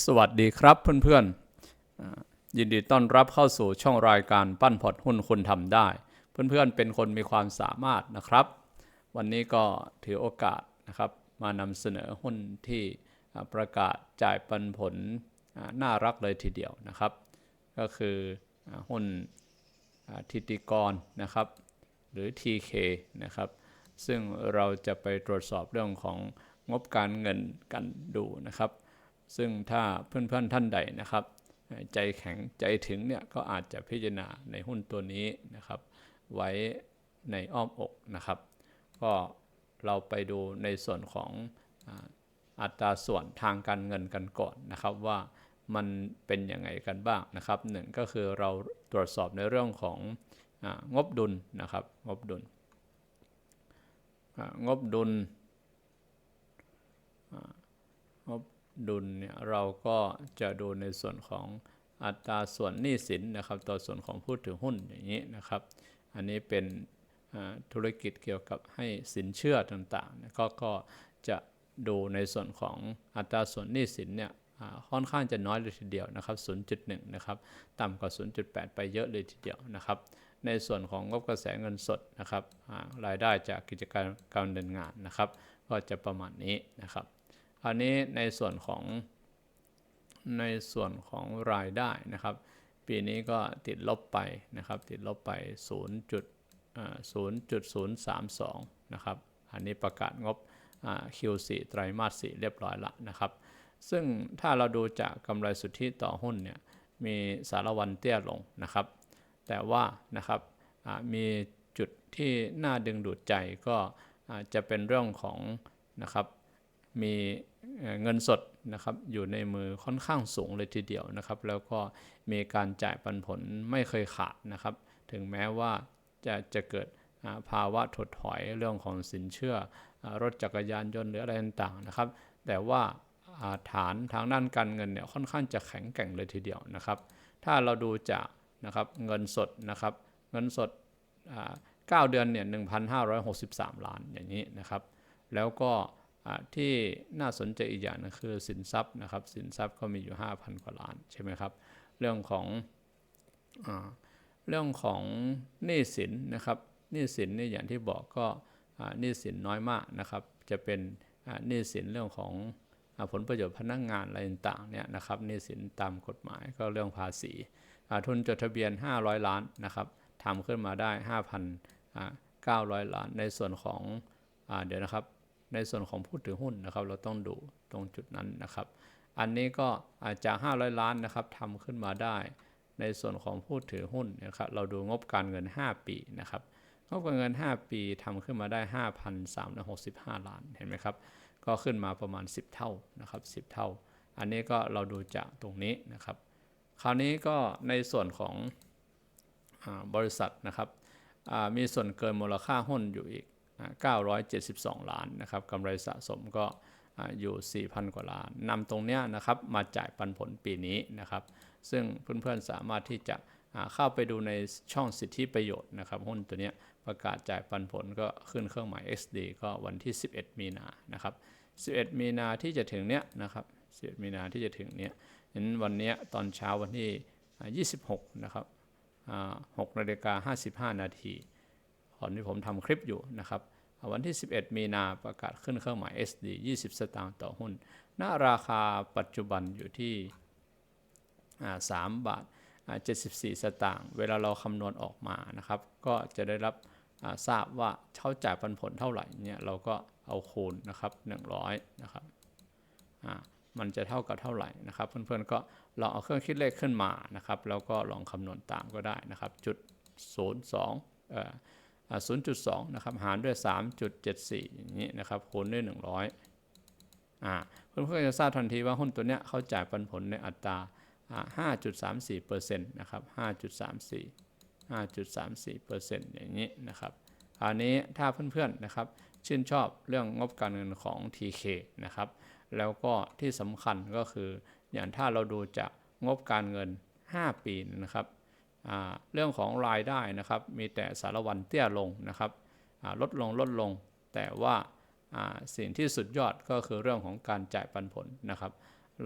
สวัสดีครับเพื่อนๆ ยินดีต้อนรับเข้าสู่ช่องรายการปั้นพอร์ตหุ้นคุณทำได้ เพื่อนๆเป็นคนมีความสามารถนะครับ วันนี้ก็ถือโอกาสนะครับ มานำเสนอหุ้นที่ประกาศจ่ายปันผลน่ารักเลยทีเดียวนะครับ ก็คือหุ้นทิติกรนะครับ หรือ TK นะครับ ซึ่งเราจะไปตรวจสอบเรื่องของงบการเงินกันดูนะครับ ซึ่งถ้าเพื่อนๆท่านใดนะครับ ใจแข็งใจถึงเนี่ยก็อาจจะพิจารณาในหุ้นตัวนี้นะครับ ไว้ในอ้อมอกนะครับ ก็เราไปดูในส่วนของอัตราส่วนทางการเงินกันก่อนนะครับว่ามันเป็นยังไงกันบ้างนะครับหนึ่งก็คือเราตรวจสอบในเรื่องขององบดุลนะครับงบดุลงบดุลงบ ดุลเนี่ยเราก็จะดูในส่วนของอัตราส่วนหนี้สินนะครับ ต่อส่วนของผู้ถือหุ้นอย่างนี้นะครับ อันนี้เป็นธุรกิจเกี่ยวกับให้สินเชื่อต่างๆนะก็ก็จะดูในส่วนของอัตราส่วนหนี้สินเนี่ยค่อนข้างจะน้อยเลยทีเดียวนะครับ 0.1 นะครับ ต่ำกว่า 0.8 ไปเยอะเลยทีเดียวนะครับ ในส่วนของงบกระแสเงินสดนะครับรายได้จากกิจการการดำเนินงานนะครับ ก็จะประมาณนี้นะครับ อันนี้ในส่วนของในส่วนของรายได้นะครับ ปีนี้ก็ติดลบไปนะครับ ติดลบไป 0. จุดอ่า0.032 นะครับ อันนี้ประกาศงบ Q4 ไตรมาส 4 เรียบร้อยละนะครับ ซึ่งถ้าเราดูจากกำไรสุทธิต่อหุ้นเนี่ย มีสารวันเตี้ยลงนะครับ แต่ว่านะครับมีจุดที่น่าดึงดูดใจก็จะเป็นเรื่องของนะครับ มี เงินสดนะครับอยู่ในมือค่อนข้างสูงเลยทีเดียวนะครับ แล้วก็มีการจ่ายปันผลไม่เคยขาดนะครับ ถึงแม้ว่าจะจะเกิดภาวะถดถอยเรื่องของสินเชื่ออรถจักรยานยนต์หรืออะไรต่างๆนะครับ แต่ว่าาฐานทางด้านการเงินเนี่ยค่อนข้างจะแข็งแกร่งเลยทีเดียวนะครับ ถ้าเราดูจากนะครับเงินสดนะครับเงินสดอ่า9เดือนเนี่ย1,563 ล้านอย่างนี้นะครับ แล้วก็ ที่น่าสนใจอีกอย่างนึงคือสินทรัพย์นะครับสินทรัพย์ก็มีอยู่ 5,000 กว่าล้านใช่ไหมครับเรื่องของอเรื่องของหนี้สินนะครับหนี้สินนี่อย่างที่บอกก็หนี้สินน้อยมากนะครับจะเป็นหนี้สินเรื่องของอผลประโยชน์พนักงานอะไรต่างเนี่ยนะครับหนี้สินตามกฎหมายก็เรื่องภาษีทุนจดทะเบียน 500 ล้านนะครับทำขึ้นมาได้ 5,900 ล้านในส่วนของอเดี๋ยวนะครับ ในส่วนของผู้ถือหุ้นนะครับ เราต้องดูตรงจุดนั้นนะครับ อันนี้ก็อาจจะ 500 ล้านนะครับทำขึ้นมาได้ ในส่วนของผู้ถือหุ้นนะครับ เราดูงบการเงิน 5 ปีนะครับงบการเงิน 5 ปีทำขึ้นมาได้ 5,365 ล้านเห็นไหมครับ ก็ขึ้นมาประมาณ 10 เท่านะครับ 10 เท่า อันนี้ก็เราดูจากตรงนี้นะครับ คราวนี้ก็ในส่วนของอบริษัทนะครับมีส่วนเกินมูลค่าหุ้นอยู่อีก 972 ล้านนะครับกำไรสะสมก็อยู่ 4,000 กว่าล้านนำตรงเนี้ยนะครับมาจ่ายปันผลปีนี้นะครับ ซึ่งเพื่อนๆสามารถที่จะเข้าไปดูในช่องสิทธิประโยชน์นะครับ หุ้นตัวเนี้ยประกาศจ่ายปันผลก็ขึ้นเครื่องหมาย XD ก็วันที่ 11 มีนานะครับ 11 มีนาที่จะถึงเนี้ยนะครับ 11 มีนาที่จะถึงเนี้ยเห็นวันเนี้ยตอนเช้าวันที่ 26 นะครับ6นาฬิกา55 นาที ตอนที่ผมทำคลิปอยู่นะครับ วันที่ 11 มีนาประกาศขึ้นเครื่องหมาย SD 20 สตางค์ต่อหุ้น ณ ราคาปัจจุบันอยู่ที่อ่า3บาท74 สตางค์ เวลาเราคำนวณออกมานะครับ ก็จะได้รับทราบว่าเขาจ่ายปันผลเท่าไหร่เนี่ยเราก็เอาคูณนะครับ100นะครับมันจะเท่ากับเท่าไหร่นะครับ เพื่อนๆก็ลองเอาเครื่องคิดเลขขึ้นมานะครับ แล้วก็ลองคำนวณตามก็ได้นะครับจุด 02เอ่ออ่า 0.2 นะครับ หารด้วย 3.74 อย่างนี้นะครับ คูณด้วย 100 อ่าเพื่อนๆจะทราบทันทีว่าหุ้นตัวเนี้ยเขาจ่ายปันผลในอัตราอ่า5.34%นะครับ 5.34 5.34%อย่างนี้นะครับอันนี้ถ้าเพื่อนๆนะครับ ชื่นชอบเรื่องงบการเงินของ TK นะครับ แล้วก็ที่สำคัญก็คืออย่างถ้าเราดูจากงบการเงิน 5 ปีนะครับ เรื่องของรายได้นะครับ มีแต่สารวันเตี้ยลงนะครับลดลงลดลง แต่ว่าอ่าสิ่งที่สุดยอดก็คือเรื่องของการจ่ายปันผลนะครับ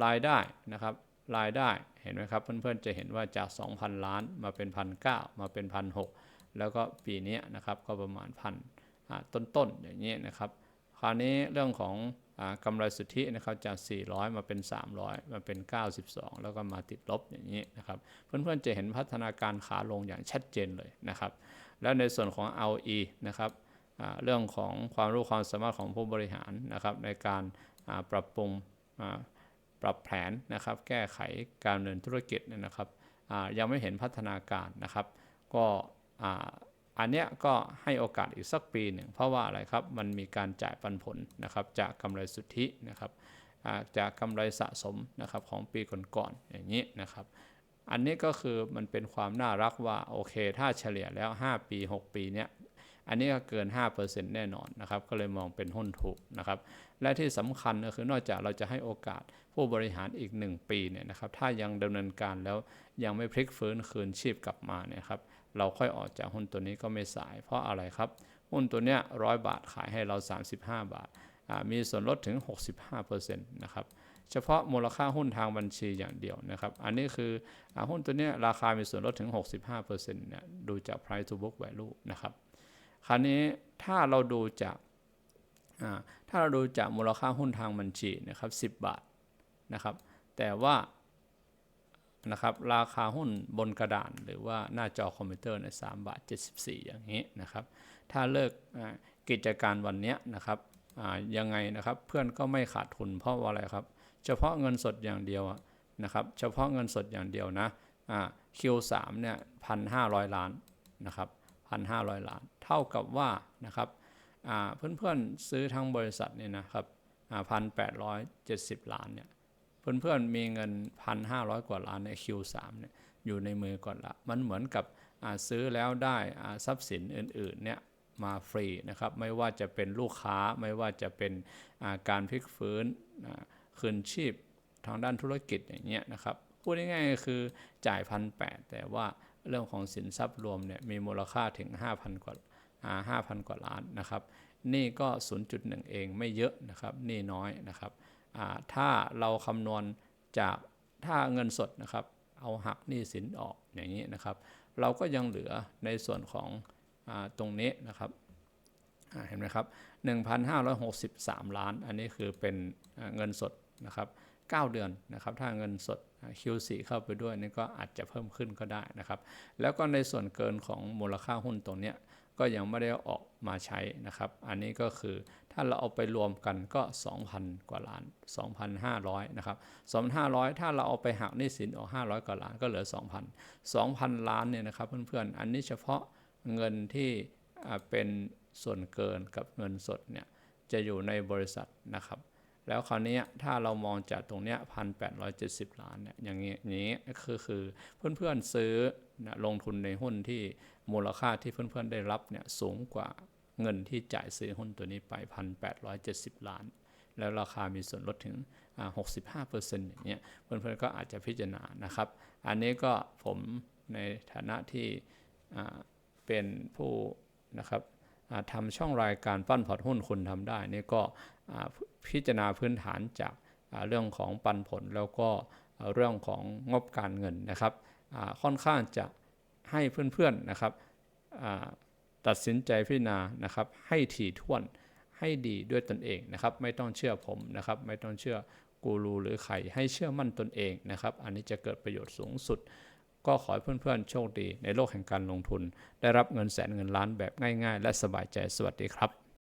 รายได้นะครับรายได้เห็นไหมครับเพื่อนๆจะเห็นว่าจาก 2,000 ล้านมาเป็นพันเมาเป็นพันหแล้วก็ปีนี้นะครับก็ประมาณพันต้นๆอย่างนี้นะครับ คราวนี้เรื่องของ กำไรสุทธินะครับจาก 400 มาเป็น 300 มาเป็น 92 แล้วก็มาติดลบอย่างนี้นะครับเพื่อนๆจะเห็นพัฒนาการขาลงอย่างชัดเจนเลยนะครับ แล้วในส่วนของ ROE นะครับเรื่องของความรู้ความสามารถของผู้บริหารนะครับในการปรับปรุงปรับแผนนะครับแก้ไขการดำเนินธุรกิจนะครับยังไม่เห็นพัฒนาการนะครับ ก็ อันเนี้ยก็ให้โอกาสอีกสักปีหนึ่งเพราะว่าอะไรครับมันมีการจ่ายปันผลนะครับจากกำไรสุทธินะครับจากกำไรสะสมนะครับของปีก่อนๆอย่างนี้นะครับ อันนี้ก็คือมันเป็นความน่ารักว่าโอเค ถ้าเฉลี่ยแล้ว 5 ปี 6 ปีเนี้ยอันนี้ก็เกิน 5%แน่นอนนะครับ ก็เลยมองเป็นหุ้นถูกนะครับ และที่สำคัญก็คือนอกจากเราจะให้โอกาสผู้บริหารอีก 1 ปีเนี่ยนะครับ ถ้ายังดำเนินการแล้วยังไม่พลิกฟื้นคืนชีพกลับมาเนี่ยครับ เราค่อยออกจากหุ้นตัวนี้ก็ไม่สาย เพราะอะไรครับ หุ้นตัวเนี้ยร้อยบาทขายให้เรา 35 บาท มีส่วนลดถึง 65%นะครับ เฉพาะมูลค่าหุ้นทางบัญชีอย่างเดียวนะครับ อันนี้คืออหุ้นตัวนี้ราคามีส่วนลดถึง 65%เนี่ยดูจาก price to book value นะครับ คราวนี้ถ้าเราดูจากถ้าเราดูจากมูลค่าหุ้นทางบัญชีนะครับ 10 บาทนะครับ แต่ว่า นะครับราคาหุ้นบนกระดานหรือว่าหน้าจอคอมพิวเตอร์ในมบาท 74 อย่างนี้นะครับ ถ้าเลิกกิจการวันนี้นะครับยังไงนะครับเพื่อนก็ไม่ขาดทุนเพราะว่าอะไรครับ เฉพาะเงินสดอย่างเดียวนะครับเฉพาะเงินสดอย่างเดียวนะ Q3 เนี่ยพันห้าร้อยล้านนะครับพันห้าร้อยล้าน เท่ากับว่านะครับเพื่อนๆซื้อทั้งบริษัทเนี่ยนะครับพันแปดร้อยเจ็ดสิบล้านเนี่ย เพื่อนๆมีเงินพันห้าร้อยกว่าล้านใน Q3 เนี่ยอยู่ในมือก่อนละ มันเหมือนกับซื้อแล้วได้ทรัพย์สินอื่นๆเนี่ยมาฟรีนะครับ ไม่ว่าจะเป็นลูกค้าไม่ว่าจะเป็นการพลิกฟื้นคืนชีพทางด้านธุรกิจอย่างเงี้ยนะครับ พูดง่ายๆคือจ่ายพันแแต่ว่าเรื่องของสินทรัพย์รวมเนี่ยมีมูลค่าถึง 5,000 กว่า5,000 กว่าล้านนะครับ นี่ก็ 0.1 เองไม่เยอะนะครับ นี่น้อยนะครับ ถ้าเราคำนวณจากถ้าเงินสดนะครับ เอาหักหนี้สินออกอย่างนี้นะครับ เราก็ยังเหลือในส่วนของอตรงนี้นะครับเห็นไหมครับ 1,563 ล้าน อันนี้คือเป็นเงินสดนะครับ 9 เดือนนะครับ ถ้าเงินสด Q4 เข้าไปด้วยนี่ก็อาจจะเพิ่มขึ้นก็ได้นะครับ แล้วก็ในส่วนเกินของมูลค่าหุ้นตรงนี้ ก็ยังไม่ได้ออกมาใช้นะครับ อันนี้ก็คือถ้าเราเอาไปรวมกันก็ 2,000 กว่าล้าน 2,500 นะครับ 2,500 ถ้าเราเอาไปหักหนี้สินออก 500 กว่าล้านก็เหลือ 2,000 2,000 ล้านเนี่ยนะครับเพื่อนๆ อันนี้เฉพาะเงินที่เป็นส่วนเกินกับเงินสดเนี่ยจะอยู่ในบริษัทนะครับ แล้วคราวนี้ถ้าเรามองจากตรงเนี้ยพันแปดร้อยเจ็ดสิบล้านเนี่ยอย่างนี้นี้คือคือเพื่อนๆซื้อนะลงทุนในหุ้นที่มูลค่าที่เพื่อนๆได้รับเนี่ยสูงกว่าเงินที่จ่ายซื้อหุ้นตัวนี้ไปพันแปดร้อยเจ็ดสิบล้าน แล้วราคามีส่วนลดถึงหกสิบห้าเปอร์เซ็นต์อย่างเงี้ยเพื่อนๆก็อาจจะพิจารณานะครับ อันนี้ก็ผมในฐานะที่เป็นผู้นะครับ ทำช่องรายการปั้นพอร์ตหุ้นคุณทำได้นี่ก็พิจารณาพื้นฐานจากเรื่องของปันผลแล้วก็เรื่องของงบการเงินนะครับค่อนข้างจะให้เพื่อนๆนะครับตัดสินใจพิจารณานะครับให้ถี่ถ้วนให้ดีด้วยตนเองนะครับ ไม่ต้องเชื่อผมนะครับ ไม่ต้องเชื่อกูรูหรือใครให้เชื่อมั่นตนเองนะครับ อันนี้จะเกิดประโยชน์สูงสุด ก็ขอให้เพื่อนๆ โชคดีในโลกแห่งการลงทุน ได้รับเงินแสนเงินล้านแบบง่าย ๆ และสบายใจสวัสดีครับ